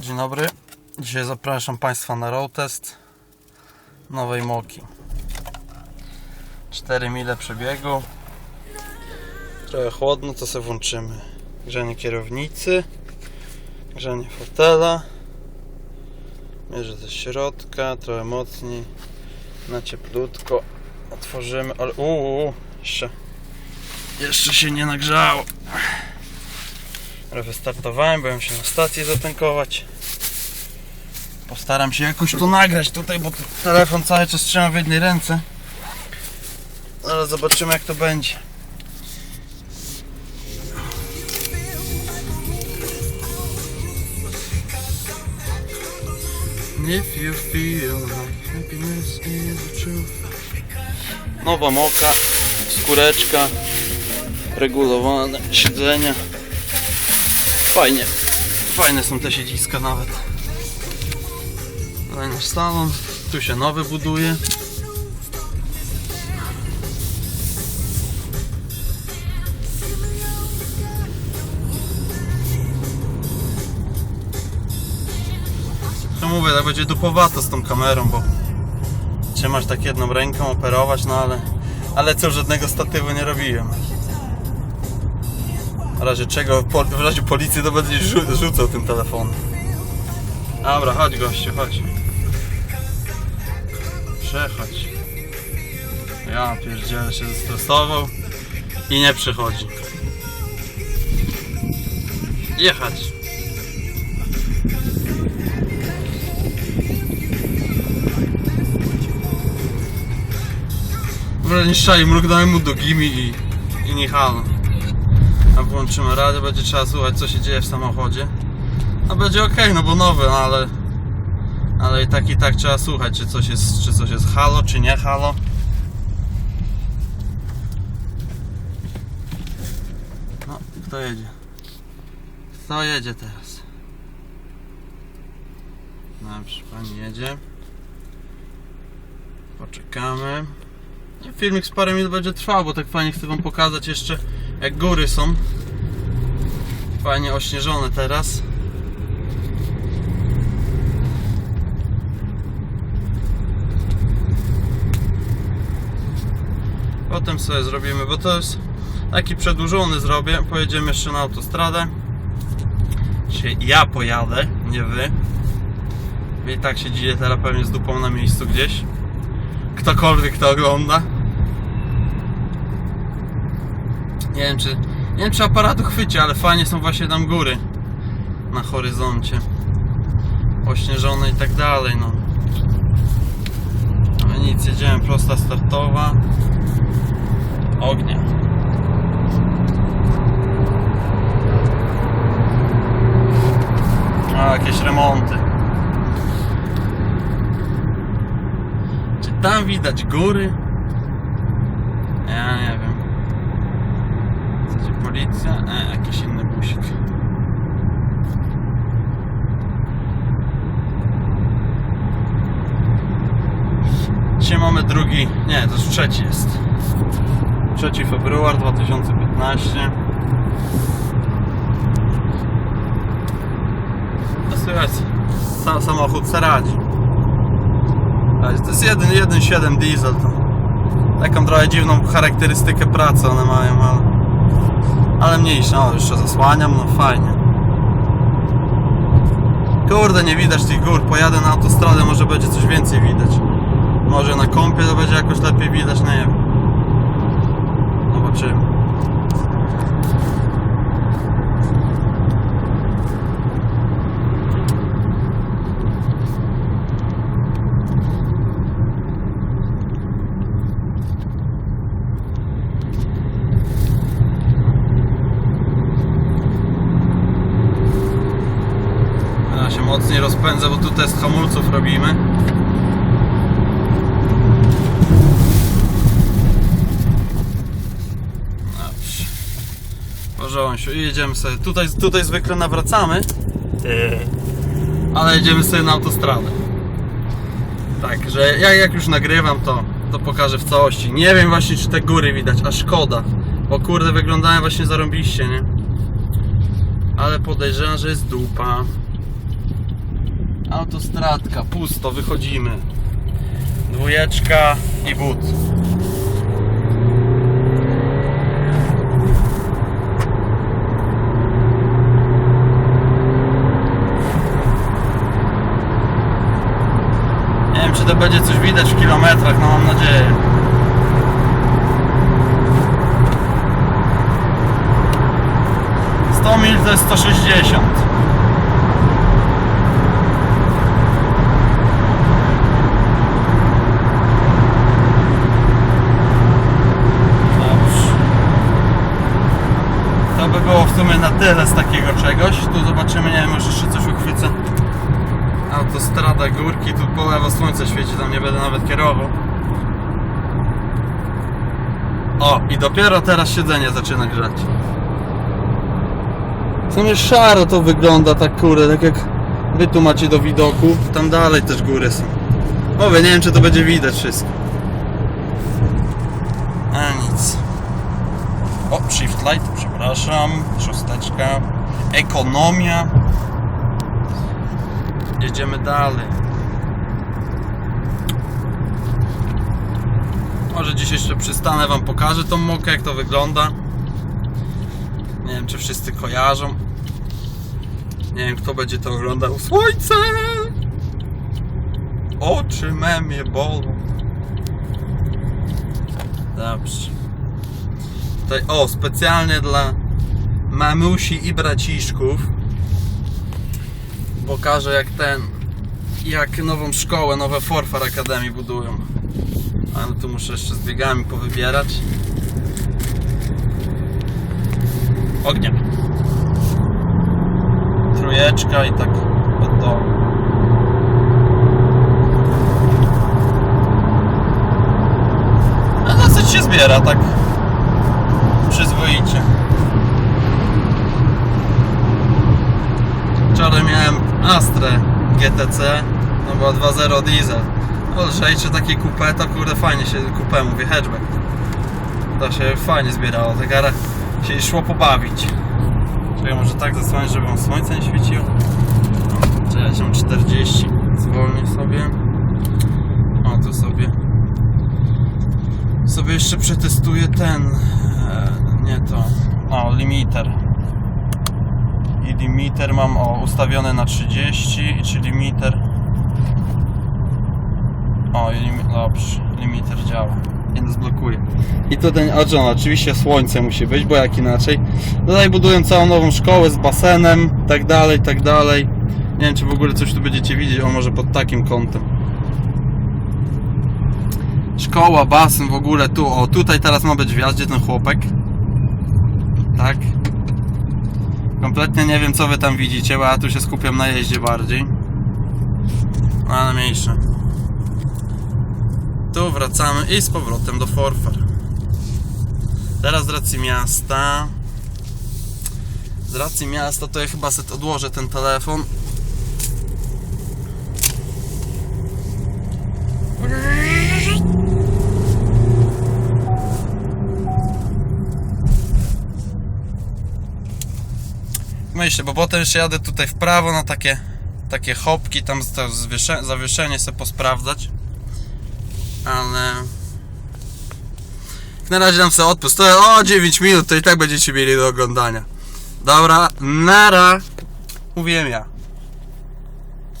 Dzień dobry. Dzisiaj zapraszam Państwa na road test nowej Moki. 4 mile przebiegu. Trochę chłodno, to sobie włączymy. Grzanie kierownicy, grzanie fotela. Mierzę ze środka, trochę mocniej. Na cieplutko. Otworzymy, ale uuu, jeszcze, jeszcze się nie nagrzało. Ale wystartowałem, byłem się na stacji zatankować. Postaram się jakoś to nagrać tutaj, bo telefon cały czas trzymam w jednej ręce. Ale zobaczymy jak to będzie. Nowa moka, skóreczka, regulowane siedzenia. Fajnie. Fajne są te siedziska nawet. Nasz salon. Tu się nowy buduje. To mówię, tak będzie dupowato z tą kamerą, bo trzymasz tak jedną ręką operować, no ale ale co, żadnego statywu nie robiłem. W razie czego, w razie policji to będzie rzu- rzucał tym telefonem. Dobra, chodź gościu, chodź. Przechodź. Ja pierdzielę się zestresował i nie przychodzi. Jechać. Nie szczaj, mrugnąłem mu do gimi i, i nie halo. A włączymy radę, będzie trzeba słuchać co się dzieje w samochodzie. No będzie ok, no bo nowy, no ale ale i tak i tak trzeba słuchać, czy coś jest, czy coś jest halo, czy nie halo. No, kto jedzie? Kto jedzie teraz? Dobrze, pani jedzie. Poczekamy. No, Filmik z parę minut będzie trwał, bo tak fajnie chcę wam pokazać jeszcze jak góry są. Fajnie ośnieżone teraz. Potem sobie zrobimy, bo to jest taki przedłużony zrobię. Pojedziemy jeszcze na autostradę. Dzisiaj ja pojadę, nie wy. I tak siedzicie teraz pewnie z dupą na miejscu gdzieś. Ktokolwiek to ogląda. Nie wiem czy. Nie wiem czy aparatu chwyci, ale fajnie są właśnie tam góry na horyzoncie. Ośnieżone i tak dalej, no. Ale nic, jedziemy prosta startowa. Ognia. A, jakieś remonty. Czy tam widać góry? Ja nie wiem. Chcecie policja? E, jakiś inny busik. Dzisiaj mamy drugi, nie, to już trzeci jest. 3 februar 2015 No słychać, sam, samochód se radzi. To jest 1.7 diesel to. Taką trochę dziwną charakterystykę pracy one mają, ale, ale mniejsza. O, jeszcze zasłaniam, no fajnie. Kurde, nie widać tych gór. Pojadę na autostradę, może będzie coś więcej widać. Może na kąpie to będzie jakoś lepiej widać, nie wiem. Zobaczymy. Ja się mocniej rozpędzę, bo tu test hamulców robimy. Dobrze. Porządku, i jedziemy sobie. Tutaj, tutaj zwykle nawracamy. Ale jedziemy sobie na autostradę. Tak, że ja jak już nagrywam to, to pokażę w całości. Nie wiem właśnie czy te góry widać, a szkoda. Bo kurde wyglądają właśnie zarąbiście, nie? Ale podejrzewam, że jest dupa. Autostradka, pusto, wychodzimy. Dwójeczka i but. Nie wiem, czy to będzie coś widać w kilometrach, no mam nadzieję. Mil to jest 160. Dobrze. To na tyle z takiego czegoś. Tu zobaczymy, nie wiem, może jeszcze coś uchwycę. Autostrada, górki, tu po lewo słońce świeci, tam nie będę nawet kierował. O, i dopiero teraz siedzenie zaczyna grzać. W sumie szaro to wygląda tak kurde, tak jak wy tu macie do widoku. Tam dalej też góry są. Mówię, nie wiem czy to będzie widać wszystko. A nic. O, shift light, przepraszam. Szósteczka. Ekonomia. Jedziemy dalej. Może dziś jeszcze przystanę wam pokażę tą mokę, jak to wygląda. Nie wiem, czy wszyscy kojarzą. Nie wiem, kto będzie to oglądał. Słońce! Oczy me mnie bolą. Dobrze. Tutaj, o, specjalnie dla mamusi i braciszków pokażę jak ten jak nową szkołę, nowe Forfar Academy budują. Ale tu muszę jeszcze z biegami powybierać. Ognia. Trójeczka i tak od dołu. A dosyć się zbiera, tak Astrę GTC, no była 2.0 diesel. No lżejsze takie coupe, to kurde fajnie się, coupe mówię, hatchback. To się fajnie zbierało, ale się szło pobawić. Czekaj, może tak zasłonić, żeby wam słońce nie świeciło. Cześć, mam 40. Zwolnię sobie. O, tu sobie. Sobie jeszcze przetestuję ten. E, nie to. O, limiter. I limiter mam o, ustawiony na 30, czy limiter. O, i limi- dobrze, limiter działa. Nie rozblokuje. I to ten, a John, oczywiście słońce musi być, bo jak inaczej. Tutaj budują całą nową szkołę z basenem, tak dalej, tak dalej. Nie wiem, czy w ogóle coś tu będziecie widzieć, o może pod takim kątem. Szkoła, basen w ogóle tu, o tutaj teraz ma być wjazd, gdzie ten chłopek. Tak. Kompletnie nie wiem co wy tam widzicie, bo ja tu się skupiam na jeździe bardziej. Ale mniejsze. Tu wracamy i z powrotem do Forfar. Teraz z racji miasta. Z racji miasta to ja chyba sobie odłożę ten telefon. Myślę, bo potem jeszcze jadę tutaj w prawo na takie, takie hopki, tam to zwysze- zawieszenie sobie posprawdzać. Ale... Na razie dam sobie odpust. To o 9 minut to i tak będziecie mieli do oglądania. Dobra, nara. Mówiłem ja.